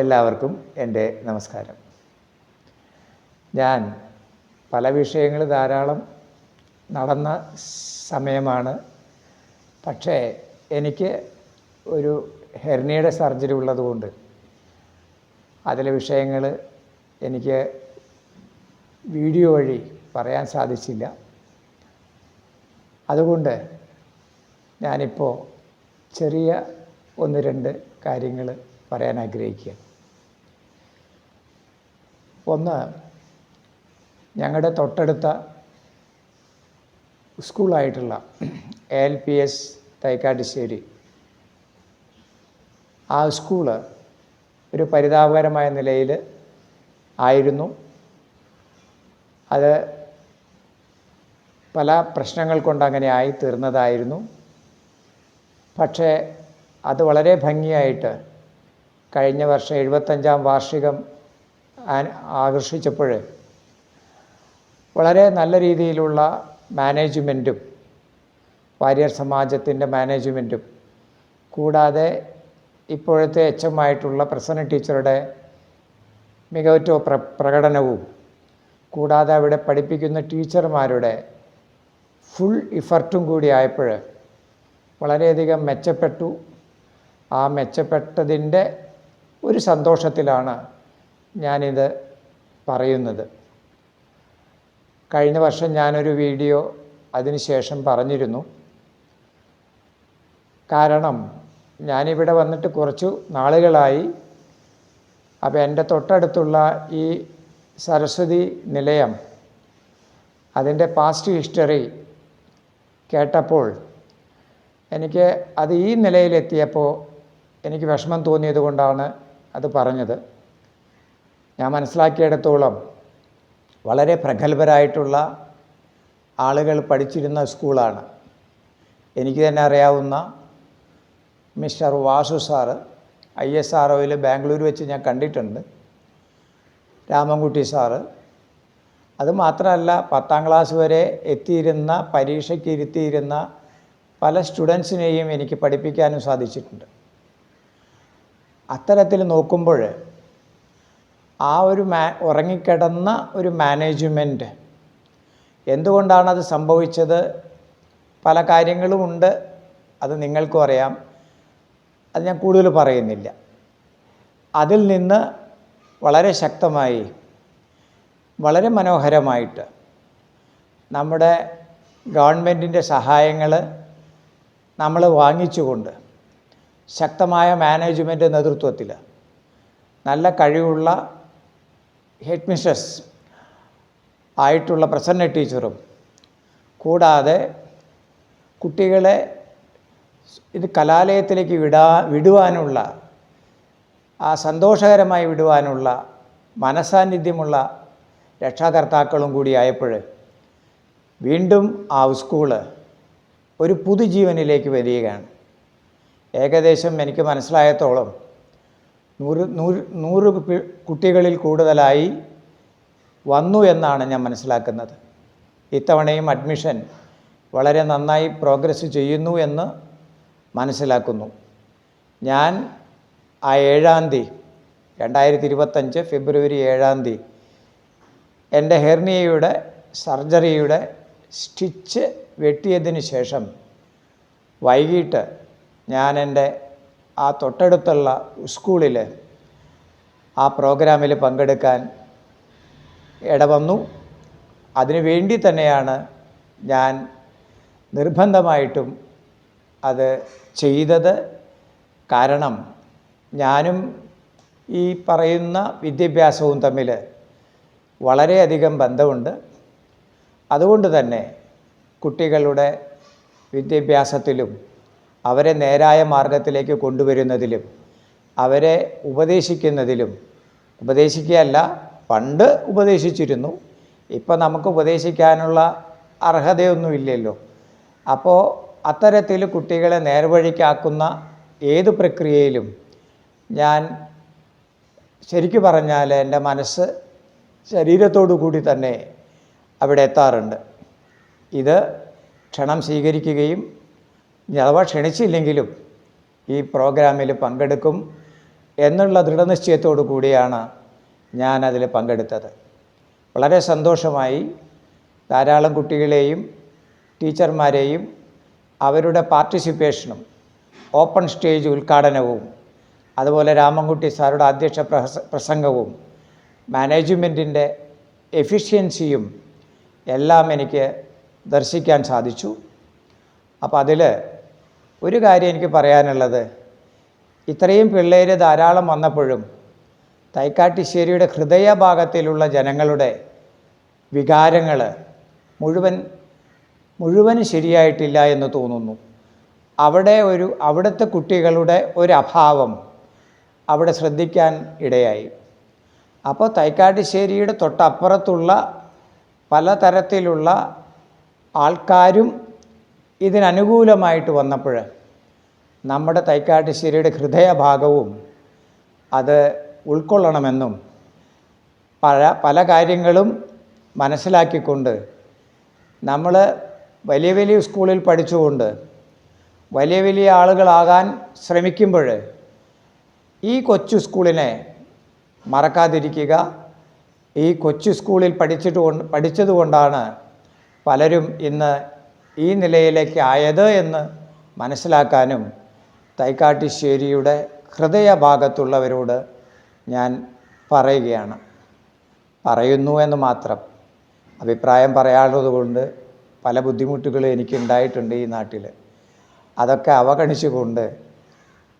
എല്ലാവർക്കും എന്റെ നമസ്കാരം. ഞാൻ പല വിഷയങ്ങൾ ധാരാളം നടന്ന സമയമാണ്. പക്ഷേ എനിക്ക് ഒരു ഹെർണിയുടെ സർജറി ഉള്ളതുകൊണ്ട് അതിലെ വിഷയങ്ങൾ എനിക്ക് വീഡിയോ വഴി പറയാൻ സാധിച്ചില്ല. അതുകൊണ്ട് ഞാനിപ്പോൾ ചെറിയ ഒന്ന് രണ്ട് കാര്യങ്ങൾ പറയാൻ ആഗ്രഹിക്കുക ഒന്ന് ഞങ്ങളുടെ തൊട്ടടുത്ത സ്കൂളായിട്ടുള്ള എൽ പി എസ് തൈക്കാട്ടുശ്ശേരി. ആ സ്കൂൾ ഒരു പരിതാപകരമായ നിലയിൽ ആയിരുന്നു. അത് പല പ്രശ്നങ്ങൾ കൊണ്ട് അങ്ങനെ ആയി തീർന്നതായിരുന്നു. പക്ഷേ അത് വളരെ ഭംഗിയായിട്ട് കഴിഞ്ഞ വർഷം എഴുപത്തഞ്ചാം വാർഷികം ആകർഷിച്ചപ്പോൾ വളരെ നല്ല രീതിയിലുള്ള മാനേജ്മെന്റും വാര്യർ സമാജത്തിന്റെ മാനേജ്മെന്റും കൂടാതെ ഇപ്പോഴത്തെ എച്ച് എം ആയിട്ടുള്ള പ്രസന്ന ടീച്ചറുടെ മികവുറ്റ പ്ര പ്രകടനവും കൂടാതെ അവിടെ പഠിപ്പിക്കുന്ന ടീച്ചർമാരുടെ ഫുൾ ഇഫർട്ടും കൂടി ആയപ്പോൾ വളരെയധികം മെച്ചപ്പെട്ടു. ആ മെച്ചപ്പെട്ടതിന്റെ ഒരു സന്തോഷത്തിലാണ് ഞാനിത് പറയുന്നത്. കഴിഞ്ഞ വർഷം ഞാനൊരു വീഡിയോ അതിനുശേഷം പറഞ്ഞിരുന്നു. കാരണം ഞാനിവിടെ വന്നിട്ട് കുറച്ചു നാളുകളായി. അപ്പോൾ എന്റെ തൊട്ടടുത്തുള്ള ഈ സരസ്വതി നിലയം അതിന്റെ പാസ്റ്റ് ഹിസ്റ്ററി കേട്ടപ്പോൾ എനിക്ക് അത് ഈ നിലയിലെത്തിയപ്പോൾ എനിക്ക് വിഷമം തോന്നിയത് കൊണ്ടാണ് അത് പറഞ്ഞത്. ഞാൻ മനസ്സിലാക്കിയിടത്തോളം വളരെ പ്രഗത്ഭരായിട്ടുള്ള ആളുകൾ പഠിച്ചിരുന്ന സ്കൂളാണ്. എനിക്ക് തന്നെ അറിയാവുന്ന mister Vasu sir I S R O Bangalore വെച്ച് ഞാൻ കണ്ടിട്ടുണ്ട്. രാമൻകുട്ടി സാറ്. അതുമാത്രമല്ല പത്താം ക്ലാസ് വരെ എത്തിയിരുന്ന പരീക്ഷയ്ക്ക് ഇരുത്തിയിരുന്ന പല സ്റ്റുഡൻസിനെയും എനിക്ക് പഠിപ്പിക്കാനും സാധിച്ചിട്ടുണ്ട്. അത്തരത്തിൽ നോക്കുമ്പോൾ ആ ഒരു മാ ഉറങ്ങിക്കിടന്ന ഒരു മാനേജ്മെന്റ് അത് സംഭവിച്ചത്? പല കാര്യങ്ങളുമുണ്ട് അത് നിങ്ങൾക്കും അറിയാം. അത് ഞാൻ കൂടുതൽ പറയുന്നില്ല. അതിൽ നിന്ന് വളരെ ശക്തമായി വളരെ മനോഹരമായിട്ട് നമ്മുടെ ഗവൺമെന്റിന്റെ സഹായങ്ങൾ നമ്മൾ വാങ്ങിച്ചുകൊണ്ട് ശക്തമായ മാനേജ്മെന്റ് നേതൃത്വത്തിൽ നല്ല കഴിവുള്ള ഹെഡ് ആയിട്ടുള്ള പ്രസന്ന ടീച്ചറും കൂടാതെ കുട്ടികളെ ഇത് കലാലയത്തിലേക്ക് വിടാ വിടുവാനുള്ള ആ സന്തോഷകരമായി വിടുവാനുള്ള മനസാന്നിധ്യമുള്ള രക്ഷാകർത്താക്കളും കൂടി ആയപ്പോൾ വീണ്ടും ആ സ്കൂൾ ഒരു പുതുജീവനിലേക്ക് വരികയാണ്. ഏകദേശം എനിക്ക് മനസ്സിലായത്തോളം നൂറ് നൂറ് നൂറ് കുട്ടികളിൽ കൂടുതലായി വന്നു എന്നാണ് ഞാൻ മനസ്സിലാക്കുന്നത്. ഇത്തവണയും അഡ്മിഷൻ വളരെ നന്നായി പ്രോഗ്രസ് ചെയ്യുന്നു എന്ന് മനസ്സിലാക്കുന്നു. ഞാൻ ആ ഏഴാം തീയതി രണ്ടായിരത്തി ഇരുപത്തഞ്ച് ഫെബ്രുവരി ഏഴാം തീയതി എന്റെ ഹെർണിയയുടെ സർജറിയുടെ സ്റ്റിച്ച് വെട്ടിയതിന് ശേഷം വൈകിട്ട് ഞാൻ എന്റെ ആ തൊട്ടടുത്തുള്ള സ്കൂളിൽ ആ പ്രോഗ്രാമിൽ പങ്കെടുക്കാൻ ഇടവന്നു. അതിനു വേണ്ടി തന്നെയാണ് ഞാൻ നിർബന്ധമായിട്ടും അത് ചെയ്തത്. കാരണം ഞാനും ഈ പറയുന്ന വിദ്യാഭ്യാസവും തമ്മിൽ വളരെയധികം ബന്ധമുണ്ട്. അതുകൊണ്ട് തന്നെ കുട്ടികളുടെ വിദ്യാഭ്യാസത്തിലും അവരെ നേരായ മാർഗത്തിലേക്ക് കൊണ്ടുവരുന്നതിലും അവരെ ഉപദേശിക്കുന്നതിലും. ഉപദേശിക്കുകയല്ല പണ്ട് ഉപദേശിച്ചിരുന്നു. ഇപ്പം നമുക്ക് ഉപദേശിക്കാനുള്ള അർഹതയൊന്നുമില്ലല്ലോ അപ്പോൾ അത്തരത്തിൽ കുട്ടികളെ നേർവഴിക്കാക്കുന്ന ഏത് പ്രക്രിയയിലും ഞാൻ ശരിക്കു പറഞ്ഞാൽ എന്റെ മനസ്സ് ശരീരത്തോടു കൂടി തന്നെ അവിടെ എത്താറുണ്ട്. ഇത് ക്ഷണം സ്വീകരിക്കുകയും ഇനി അഥവാ ക്ഷണിച്ചില്ലെങ്കിലും ഈ പ്രോഗ്രാമിൽ പങ്കെടുക്കും എന്നുള്ള ദൃഢനിശ്ചയത്തോടു കൂടിയാണ് ഞാൻ അതിൽ പങ്കെടുത്തത്. വളരെ സന്തോഷമായി ധാരാളം കുട്ടികളെയും ടീച്ചർമാരെയും അവരുടെ പാർട്ടിസിപ്പേഷനും ഓപ്പൺ സ്റ്റേജ് ഉദ്ഘാടനവും അതുപോലെ രാമൻകുട്ടി സാറുടെ അധ്യക്ഷ പ്രസ പ്രസംഗവും മാനേജ്മെന്റിന്റെ എഫിഷ്യൻസിയും എല്ലാം എനിക്ക് ദർശിക്കാൻ സാധിച്ചു. അപ്പോൾ അതിൽ ഒരു കാര്യം എനിക്ക് പറയാനുള്ളത്. ഇത്രയും പിള്ളേർ ധാരാളം വന്നപ്പോഴും തൈക്കാട്ടിശ്ശേരിയുടെ ഹൃദയഭാഗത്തിലുള്ള ജനങ്ങളുടെ വികാരങ്ങൾ മുഴുവൻ മുഴുവൻ ശരിയായിട്ടില്ല എന്ന് തോന്നുന്നു. അവിടെ ഒരു അവിടുത്തെ കുട്ടികളുടെ ഒരു അഭാവം അവിടെ ശ്രദ്ധിക്കാൻ ഇടയായി. അപ്പോൾ തൈക്കാട്ടിശ്ശേരിയുടെ തൊട്ടപ്പുറത്തുള്ള പലതരത്തിലുള്ള ആൾക്കാരും ഇതിനനുകൂലമായിട്ട് വന്നപ്പോൾ നമ്മുടെ തൈക്കാട്ടുശ്ശേരിയുടെ ഹൃദയഭാഗവും അത് ഉൾക്കൊള്ളണമെന്നും പല പല കാര്യങ്ങളും മനസ്സിലാക്കിക്കൊണ്ട് നമ്മൾ വലിയ വലിയ സ്കൂളിൽ പഠിച്ചുകൊണ്ട് വലിയ വലിയ ആളുകളാകാൻ ശ്രമിക്കുമ്പോൾ ഈ കൊച്ചു സ്കൂളിനെ മറക്കാതിരിക്കുക. ഈ കൊച്ചു സ്കൂളിൽ പഠിച്ചിട്ട് പഠിച്ചതുകൊണ്ടാണ് പലരും ഇന്ന് ഈ നിലയിലേക്ക് ആയത് എന്ന് മനസ്സിലാക്കാനും തൈക്കാട്ടിശ്ശേരിയുടെ ഹൃദയഭാഗത്തുള്ളവരോട് ഞാൻ പറയുകയാണ്. പറയുന്നു എന്ന് മാത്രം. അഭിപ്രായം പറയാനുള്ളതുകൊണ്ട് പല ബുദ്ധിമുട്ടുകളും എനിക്കുണ്ടായിട്ടുണ്ട് ഈ നാട്ടിൽ അതൊക്കെ അവഗണിച്ചുകൊണ്ട്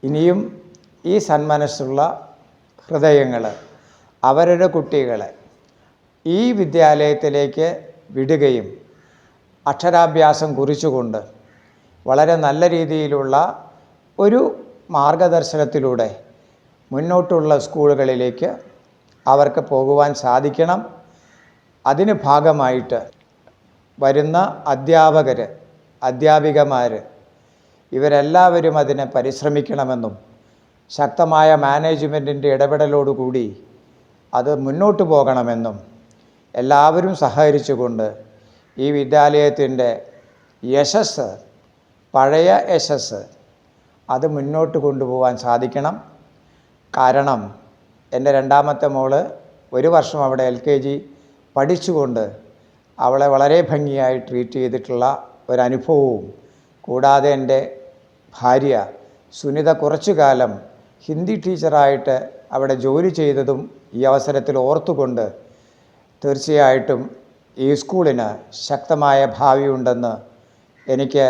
ഇനിയും ഈ സന്മനസ്സുള്ള ഹൃദയങ്ങൾ അവരുടെ കുട്ടികളെ ഈ വിദ്യാലയത്തിലേക്ക് വിടുകയും അക്ഷരാഭ്യാസം കുറിച്ചുകൊണ്ട് വളരെ നല്ല രീതിയിലുള്ള ഒരു മാർഗദർശനത്തിലൂടെ മുന്നോട്ടുള്ള സ്കൂളുകളിലേക്ക് അവർക്ക് പോകുവാൻ സാധിക്കണം. അതിന് ഭാഗമായിട്ട് വരുന്ന അധ്യാപകർ അധ്യാപികമാർ ഇവരെല്ലാവരും അതിനെ പരിശ്രമിക്കണമെന്നും ശക്തമായ മാനേജ്മെന്റിന്റെ ഇടപെടലോടുകൂടി അത് മുന്നോട്ട് പോകണമെന്നും എല്ലാവരും സഹകരിച്ചുകൊണ്ട് ഈ വിദ്യാലയത്തിന്റെ യശസ് പഴയ യശസ് അത് മുന്നോട്ട് കൊണ്ടുപോകാൻ സാധിക്കണം. കാരണം എന്റെ രണ്ടാമത്തെ മോൾ ഒരു വർഷം അവിടെ എൽ കെ ജി പഠിച്ചുകൊണ്ട് അവളെ വളരെ ഭംഗിയായി ട്രീറ്റ് ചെയ്തിട്ടുള്ള ഒരനുഭവവും കൂടാതെ എന്റെ ഭാര്യ സുനിത കുറച്ചു കാലം ഹിന്ദി ടീച്ചറായിട്ട് അവിടെ ജോലി ചെയ്തതും ഈ അവസരത്തിൽ ഓർത്തുകൊണ്ട് തീർച്ചയായിട്ടും ഈ സ്കൂളിന് ശക്തമായ ഭാവിയുണ്ടെന്ന് എനിക്ക്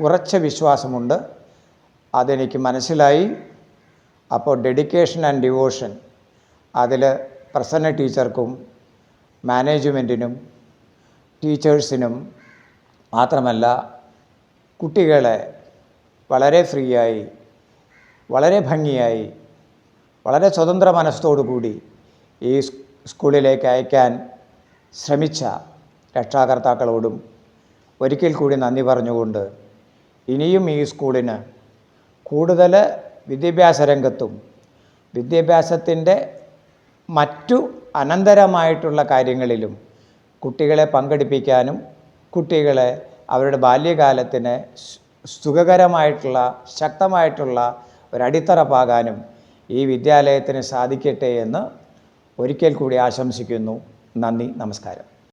ഉറച്ച വിശ്വാസമുണ്ട്. അതെനിക്ക് മനസ്സിലായി. അപ്പോൾ ഡെഡിക്കേഷൻ ആൻഡ് ഡിവോഷൻ അതിൽ പ്രസന്ന ടീച്ചർക്കും മാനേജ്മെന്റിനും ടീച്ചേഴ്സിനും മാത്രമല്ല കുട്ടികളെ വളരെ ഫ്രീ ആയി വളരെ ഭംഗിയായി വളരെ സ്വതന്ത്ര മനസ്സോടു കൂടി ഈ സ്കൂളിലേക്ക് അയക്കാൻ ശ്രമിച്ച രക്ഷാകർത്താക്കളോടും ഒരിക്കൽ കൂടി നന്ദി പറഞ്ഞുകൊണ്ട് ഇനിയും ഈ സ്കൂളിന് കൂടുതൽ വിദ്യാഭ്യാസ രംഗത്തും വിദ്യാഭ്യാസത്തിന്റെ മറ്റു അനന്തരമായിട്ടുള്ള കാര്യങ്ങളിലും കുട്ടികളെ പങ്കെടുപ്പിക്കാനും കുട്ടികളെ അവരുടെ ബാല്യകാലത്തിന് സുഖകരമായിട്ടുള്ള ശക്തമായിട്ടുള്ള ഒരടിത്തറ പാകാനും ഈ വിദ്യാലയത്തിന് സാധിക്കട്ടെ എന്ന് ഒരിക്കൽ കൂടി ആശംസിക്കുന്നു. നന്ദി നമസ്കാരം.